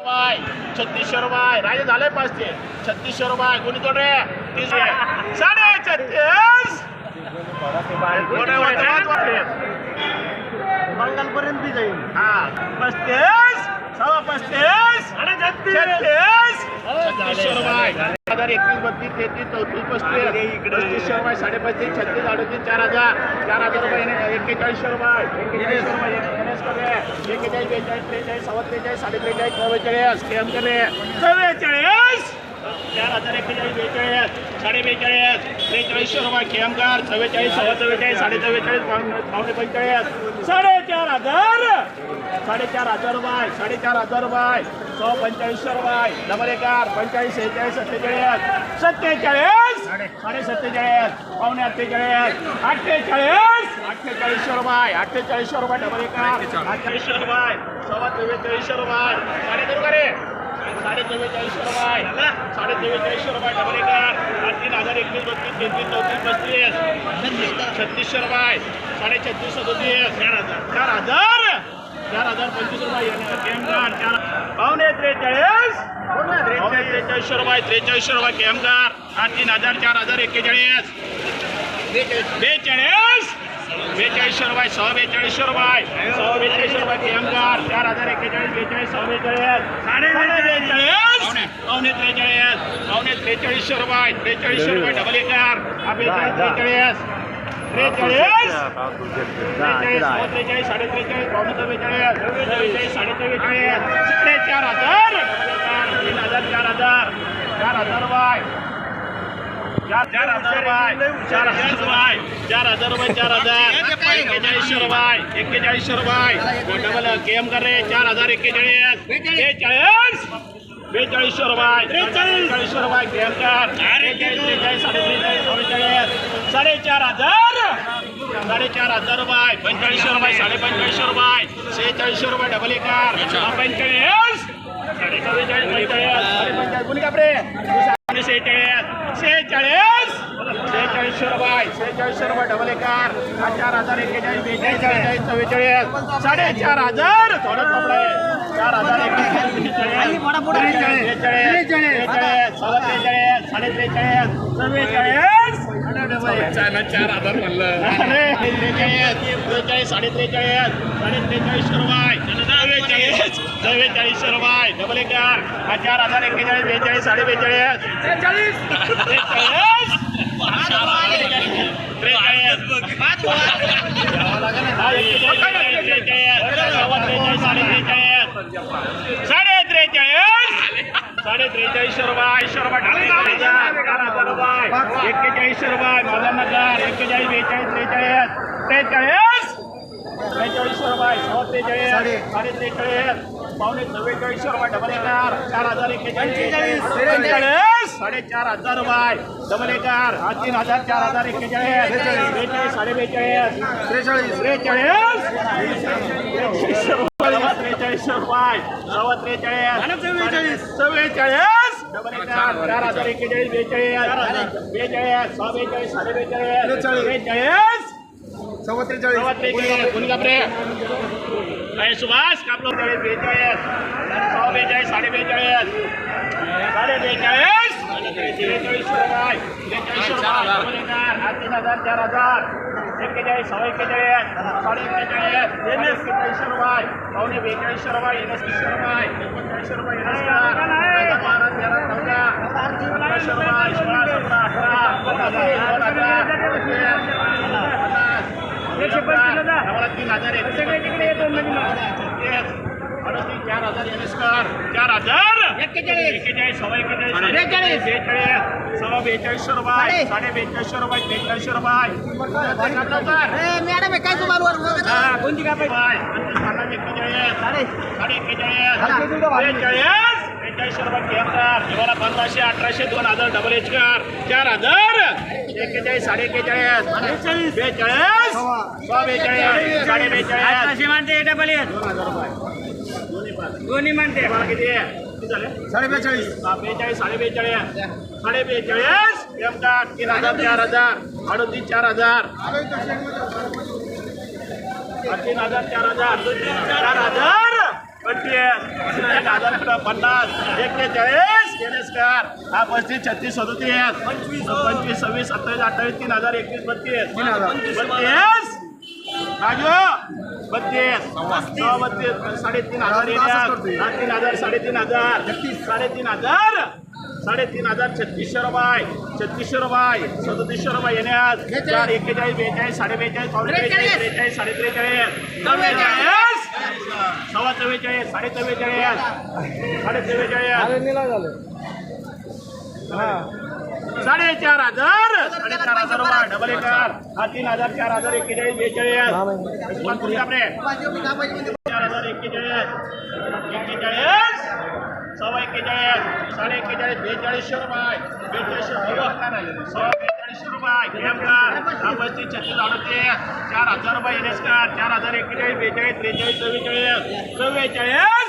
रुपये छत्तीसशे रुपये राजे झाले पाचशे. छत्तीसशे रुपये कोणी तोड? रे तीस. साडे छत्तीस. कोणी? बंगालपर्यंत बी जाईल हा. पस्तीस सव्वा पस्तीस छत्तीस. छत्तीसशे रुपये हजार एकवीस बत्तीस तेहतीस चौतीस पस्तीस. पस्तीसशे रुपये साडेपस्तीस छत्तीस अडतीस चार हजार. चार हजार रुपये एक्केचाळीसशे रुपये एकोणीस करे एक्केचाळीस बेचाळीस त्रेचाळीस सव्वा त्रेचाळीस साडे त्रेचाळीस चव्वेचाळीस. चव्वेचाळीस. चार हजार एक्केचाळीस बेचाळीस साडे बेचाळीस त्रेचाळीसशे रुपये केमकार चव्वेचाळीस सव्वा चव्वेचाळीस साडे चव्वेचाळीस पावणे पंचेचाळीस साडेचार हजार! साडेचार हजार रुपये साडेचार हजार रुपये. सो पंचेचाळीसशे रुपये डबल एकार पंचाळीस सेहेचाळीस सत्तेचाळीस. सत्तेचाळीस! साडे सत्तेचाळीस पावणे अठ्ठेचाळीस. अठ्ठेचाळीस! अठ्ठेचाळीसशे रुपये अठ्ठेचाळीसशे रुपये डबल एकार. अठ्ठावीसशे रुपये सव्वा चव्वेचाळीसशे रुपये साडे दोन का रे. साडेचव्वेचाळीस रुपये साडेचव्वेचाळीस रुपये डबल एकर तीन हजार एकवीस बत्तीस तेहतीस चौतीस पस्तीस छत्तीसशे रुपये साडे छत्तीस सदोतीस चार हजार चार हजार चार हजार पंचवीस रुपये केम चार पावणे त्रेचाळीस पावणे त्रेचाळीसशे रुपये त्रेचाळीसशे रुपये केम आठ तीन हजार चार हजार एक्केचाळीस बेचाळीस बेचाळीसशे रुपये सहा बेचाळीसशे रुपये सहा बेचाळीसशे रुपये केम कार चार हजार एक्केचाळीस बेचाळीस सहा बेचाळीस साडे बेचाळीस पावणे त्रेचाळीस. पावणे त्रेचाळीसशे रुपये त्रेचाळीसशे रुपये डबल एकार. हा बेचाळीस त्रेचाळीस. त्रेचाळीस. त्रेचाळीस साडे त्रेचाळीस पावणे चव्वेचाळीस चव्वेचाळीस साडे चव्वेचाळीस साडे चार हजार. तीन हजार चार हजार. चार हजार रुपये चार चार हज़ार रुपये। चार हज़ार रुपये। चार हज़ार रुपये एक्केचाळीसशे रुपये डबल केम कर रे चार हज़ार एक्केचाळीस सेहेचाळीस. सेहेचाळीसशे रुपये. सेहेचाळीसशे रुपये डबल एकार. चार हजार एक्केचाळीस बेचाळीस त्रेचाळीस चव्वेचाळीस. साडेचार हजार. थोडं कपडे चार हजार एक्केचाळीस बेचाळीस. त्रेचाळीस सव्वा त्रेचाळीस साडे त्रेचाळीस चव्वेचाळीस. चार हजार म्हणलं. त्रेचाळीस त्रेचाळीस साडे त्रेचाळीस साडे त्रेचाळीसशे रुपये. चव्वेचाळीस. चव्वेचाळीसशे रुपये. डबल एकार हा चार हजार एक्केचाळीस बेचाळीस साडे बेचाळीस. त्रेचाळीस? साडे त्रेचाळीस. साडे त्रेचाळीसशे रुपये रुपये हजार रुपये माझा नगर एक्केचाळीस बेचाळीस त्रेचाळीस. त्रेचाळीस. त्रेचाळीसशे रुपये त्रेचाळीस साडे त्रेचाळीस पावणे चव्वेचाळीसशे रुपये डबल एकार चार हजार एक्केचाळीस त्रेचाळीस साडेचार हजार रुपये. डबल एकार हा तीन हजार चार हजार एक्केचाळीस बेचाळीस. साडे बेचाळीस त्रेचाळीस. त्रेचाळीस. त्रेचाळीसशे रुपये. सव्वा त्रेचाळीस. चव्वेचाळीस. डबल एकार. चार हजार एक्केचाळीस बेचाळीस. बेचाळीस सहा बेचाळीस साडे बेचाळीस. त्रेचाळीस. सव्वा त्रेचाळीस. सव्वा त्रेचाळीस कोणी कापरे अरे सुभाष कापलो बेचाळीस बेचाळीस सहा बेचाळीस साडे बेचाळीस साडे बेचाळीस बेचाळीस रुपये बेचाळीस रुपये हा। तीन हजार चार हजार एक्केचाळीस सव्वा एक्केचाळीस साडे एक्केचाळीस एक्केचाळीसशे रुपये पावणे बेचाळीसशे रुपये एकतीसशे रुपये एकोणचाळीसशे रुपये बारा तेरा चौदा अठराशे रुपये सोळा सतरा अठरा दोन हजार दोन हजार पन्नास एकशे पंचवीस आम्हाला तीन हजार आहे सगळे तिकडे येतो चार हजार एनएसकर चार हजार? एक्केचाळीस. एक्केचाळीस सव्वा एक्केचाळीस बेचाळीस बेचाळीस सव्वा बेचाळीसशे रुपये साडे. बेचाळीसशे रुपये बेचाळीसशे रुपये मॅडम काय तुम्हाला कोणती काय एक्केचाळीस. साडे. एक्केचाळीस. बेचाळीस. रुपये तुम्हाला पंधराशे अठराशे दोन हजार डबल एच कार चार हजार. एक्केचाळीस. साडे एक्केचाळीस. बेचाळीस बेचाळीस. साडे बेचाळीस म्हणते डबल दोन हजार रुपये दोन्ही पण दोन्ही म्हणते तुम्हाला किती आहे? किती झाले साडे बेचाळीस हा, बेचाळीस साडे बेचाळीस साडे बेचाळीस तीन हजार चार हजार. अडतीस चार हजार. तीन हजार चार हजार. चार हजार. पंचवीस पन्नास. एक्केचाळीस. हा पस्तीस छत्तीस सदोतीस. पंचवीस पंचवीस सव्वीस सत्तावीस अठ्ठावीस तीन हजार एकवीस बत्तीस. तीन हजार. बत्तीस. बत्तीस सव्वा बत्तीस साडेतीन हजार येण्यात. तीन हजार साडेतीन हजार. साडेतीन हजार. साडेतीन हजार छत्तीसशे रुपये. छत्तीसशे रुपये. सदतीसशे रुपये येण्यात. चार एक्केचाळीस बेचाळीस साडे बेचाळीस पावणे त्रेचाळीस त्रेचाळीस साडे त्रेचाळीस चव्वेचाळीस सव्वा चव्वेचाळीस साडे चव्वेचाळीस साडे चव्वेचाळीस साडेचार हजार. साडेचार हजार रुपये. डबल एकर हा तीन हजार चार हजार एक्केचाळीस बेचाळीस. पुढे आपले. चार हजार एक्केचाळीस एक्केचाळीस सव्वा एक्केचाळीस साडे एक्केचाळीस बेचाळीसशे रुपये. बेचाळीसशे सव्वा बेचाळीसशे रुपये. हा पस्तीस छत्तीस अडतीस चार हजार रुपये एनएसकार चार हजार एक्केचाळीस बेचाळीस त्रेचाळीस चव्वेचाळीस. चव्वेचाळीस.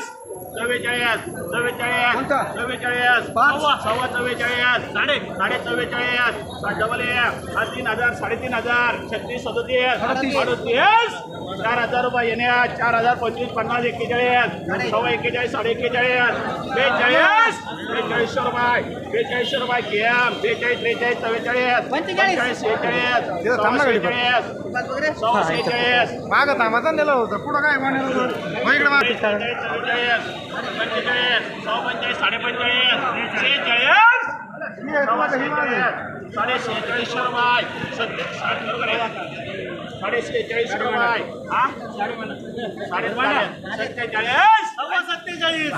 चव्वेचाळीस चव्वेचाळीस? चव्वेचाळीस. सव्वा सव्वा चव्वेचाळीस साडे साडे चव्वेचाळीस डबल एक हा तीन हजार साडेतीन हजार छत्तीस सदतीस अडतीस. चार हजार रुपये येण्या चार हजार पंचवीस पन्नास एक्केचाळीस सव्वा एक्केचाळीस साडे एक्केचाळीस बेचाळीस! बेचाळीसशे रुपये बेचाळीसशे रुपये केम बेचाळीस त्रेचाळीस चव्वेचाळीस पंचेचाळीस. शेहेचाळीस तिथं सव्वा. शेहेचाळीस शेहेचाळीस मागं थांबाचा नेलं होतं. पुढं काय चव्वेचाळीस पंचेचाळीस सव्वा पंचेचाळीस साडे पंचेचाळीस शेहेचाळीस! साडे शेहेचाळीसशे रुपये सध्या साठ रुपये साडे शेहेचाळीसशे रुपये हा? साडे सत्तेचाळीस सव्वा सत्तेचाळीस.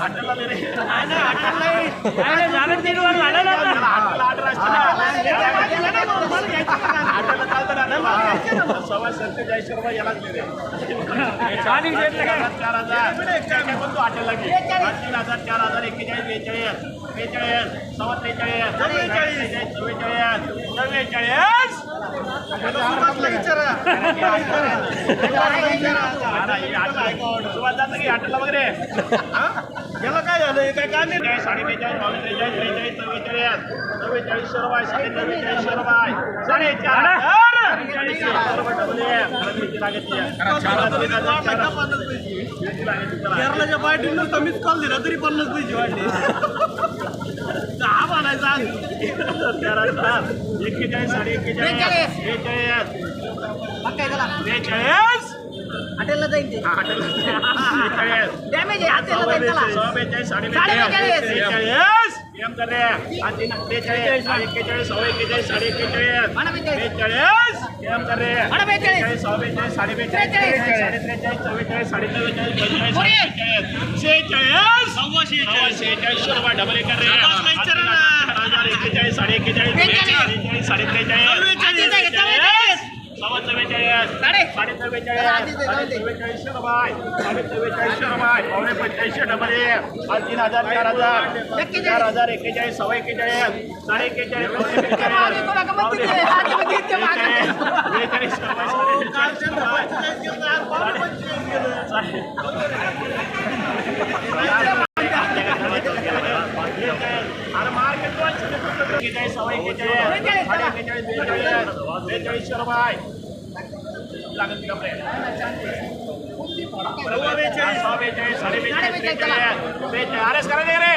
सव्वा सत्तेचाळीसशे रुपये रे. चार हजार पण तू हा, तीन हजार चार हजार एक्केचाळीस बेचाळीस. बेचाळीस सव्वा त्रेचाळीस चव्वेचाळीस. चव्वेचाळीस. चव्वेचाळीस. वगैरे याला काय झालं? काय काय नाही साडे बेचाळीस बावीस त्रेचाळीस चव्वेचाळीस. केरळाच्या पार्टीनं कमीच कॉल दिला तरी पन्नास पैसे वाढले. दहा म्हणायचा. एक्केचाळीस साडे एक्केचाळीस. बेचाळीस बेचाळीस? हॉटेलला जाईल ते. हा, डॅमेज आहे हॉटेलला जाईल त्याला. बेचाळीस साडे बेचाळीस. बेचाळीस. हा हा एक्केचाळीस सहा एक्केचाळीस साडे एक्केचाळीस बेचाळीस. म्हणा बेचाळीस. साडे बेचाळीस. त्रेचाळीस. साडे त्रेचाळीस चव्वेचाळीस साडे चव्वेचाळीस पंचेचाळीस. शेहेचाळीस शेहेचाळीस सव्वा शेहेचाळीस. रुपये डबल एक कर रे आवाज नाही हा, विचारा तीन ना. हजार, एक्केचाळीस साडे एक्केचाळीस. बेचाळीस. साडे त्रेचाळीस. तीन हजार चार हजार चार हजार एक्केचाळीस सव्वा एक्केचाळीस साडे एक्केचाळीस बेचाळीस अरे मार्केट सव्वा साडे बेचाळीस रुपये लागत नाही कपडे सव्वा बेचाळीस सव्वा बेचाळीस साडे बेचाळीस बेचाळीस बेचाळीस करा दे रे.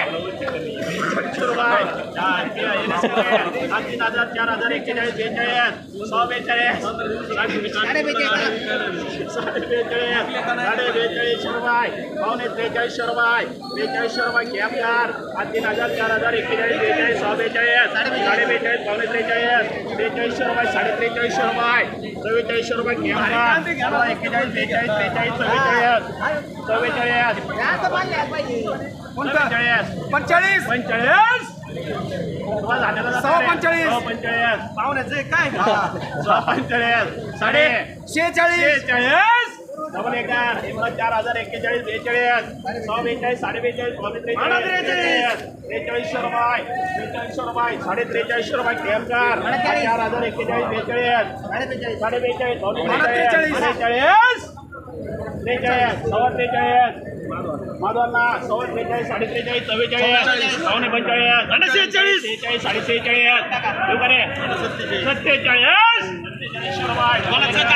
चार तीन हजार चार हजार एक्केचाळीस बेचाळीस सव्वा बेचाळीस साडे बेचाळीस. साडे बेचाळीस रुपये पावणे त्रेचाळीसशे रुपये बेचाळीसशे रुपये कॅपदार हा तीन हजार चार हजार एक्केचाळीस बेचाळीस सहा बेचाळीस. साडे बेचाळीस पावणे त्रेचाळीस. बेचाळीसशे रुपये साडे त्रेचाळीसशे रुपये एक्केचाळीस बेचाळीस त्रेचाळीस चव्वेचाळीस. चव्वेचाळीस कोणतं? पंचेचाळीस. पंचेचाळीस. पंचेचाळीस. पंचेचाळीस. पाहुण्याचं काय? सव्वा पंचेचाळीस. साडे शेहेचाळीस. बेचाळीस डबल एकार हिंमत चार हजार एक्केचाळीस बेचाळीस. सहा बेचाळीस साडे बेचाळीस पावणे म्हणा त्रेचाळीस. त्रेचाळीसशे रुपये रुपये साडे त्रेचाळीसशे रुपये चाळीस. चार हजार एक्केचाळीस बेचाळीस. साडे बेचाळीस पावणे त्रेचाळीस. त्रेचाळीस सव्वा त्रेचाळीस. माधवांना सव्वा त्रेचाळीस साडे त्रेचाळीस चव्वेचाळीस पावणे पंचेचाळीस आणि सेहेचाळीस सेहेचाळीस साडे सेहेचाळीस? सत्तेचाळीस. सत्तेचाळीसशे रुपये